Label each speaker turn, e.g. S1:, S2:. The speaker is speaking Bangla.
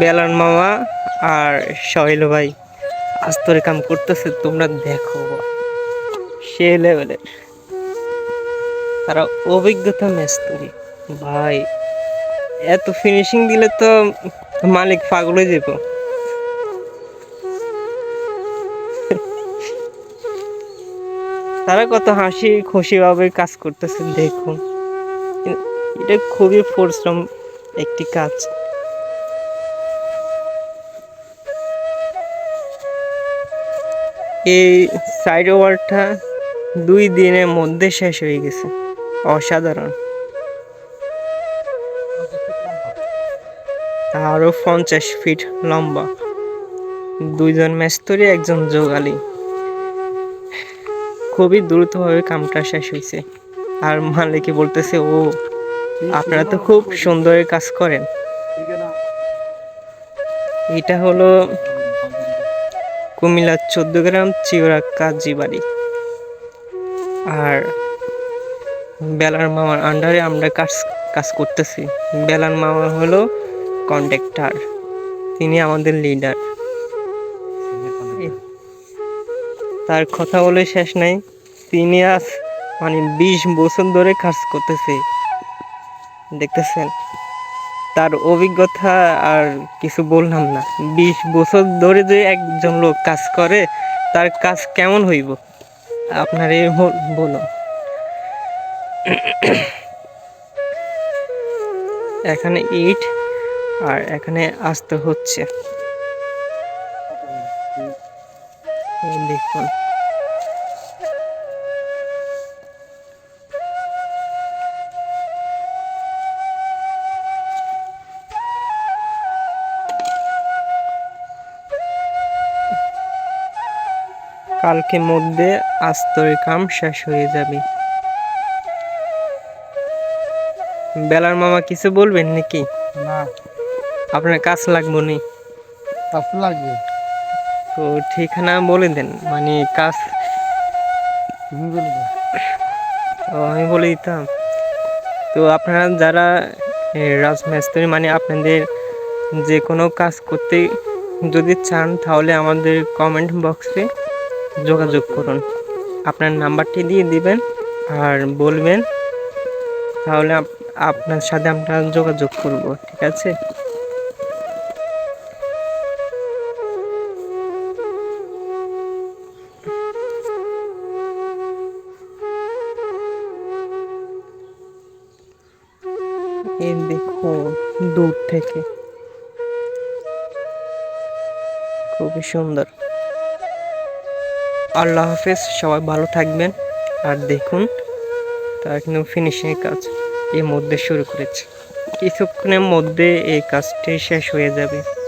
S1: বেলান মামা আর সহেল ভাই। আস্তরে কাম করতেছে, তোমরা দেখো। সে লেভেলের তারা অভিজ্ঞতা ম্যাচ তৈরি ভাই, এত ফিনিশিং দিলে তো মালিক পাগল হয়ে যেত তারা কত হাসি খুশি ভাবে কাজ করতেছে, দেখুন। এটা খুবই পরিশ্রম একটি কাজ। এই সাইড ওভারটা দুই দিনের মধ্যে শেষ হয়ে গেছে। অসাধারণ। আরও পঞ্চাশ ফিট লম্বা। দুইজন মেস্তরি, একজন যোগালি। খুবই দ্রুতভাবে কামটা শেষ হয়েছে। আর মালিকে বলতেছে, ও, আপনারা তো খুব সুন্দর কাজ করেন। এটা হলো কুমিল্লার চোদ্দ গ্রাম চিওরা কাজী বাড়ি আর বেলার মামার আন্ডারে আমরা কাজ কাজ করতেছি। বেলার মামা হলো কন্ট্রাক্টর তিনি আমাদের লিডার তার কথা বলে শেষ নাই। তিনি আজ মানে বিশ বছর ধরে কাজ করতেছে। দেখতেছেন? তার অভিজ্ঞতা আর কিছু বললাম না। বিশ বছর ধরে যে একজন লোক কাজ করে, তার কাজ কেমন হইব? আপনার এই বলো এখানে ইট আর এখানে আসতে হচ্ছে। দেখুন। কালকে মধ্যে আস্তরের কাম শেষ হয়ে যাবে। বেলার মামা কিছু বলবেন নাকি?
S2: না।
S1: আপনার কাজ লাগবো নি?
S2: কাজ লাগবে।
S1: তো ঠিকানা বলে দেন মানে কাজ
S2: তুমি বলবে
S1: ও, আমি বলে দিতাম। তো আপনারা যারা রাজমিস্ত্রি মানে আপনাদের যে কোনো কাজ করতে যদি চান তাহলে আমাদের কমেন্ট বক্সে যোগাযোগ করুন। আপনার নাম্বারটি দিয়ে দিবেন আর বলবেন, তাহলে আপনার সাথে আমরা যোগাযোগ করব, ঠিক আছে? দেখো দূর থেকে। খুবই সুন্দর। আল্লাহ হাফেজ, সবাই ভালো থাকবেন। আর দেখুন, তারা কিন্তু ফিনিশিং কাজ এর মধ্যে শুরু করেছে। কিছুক্ষণের মধ্যে এই কাজটি শেষ হয়ে যাবে।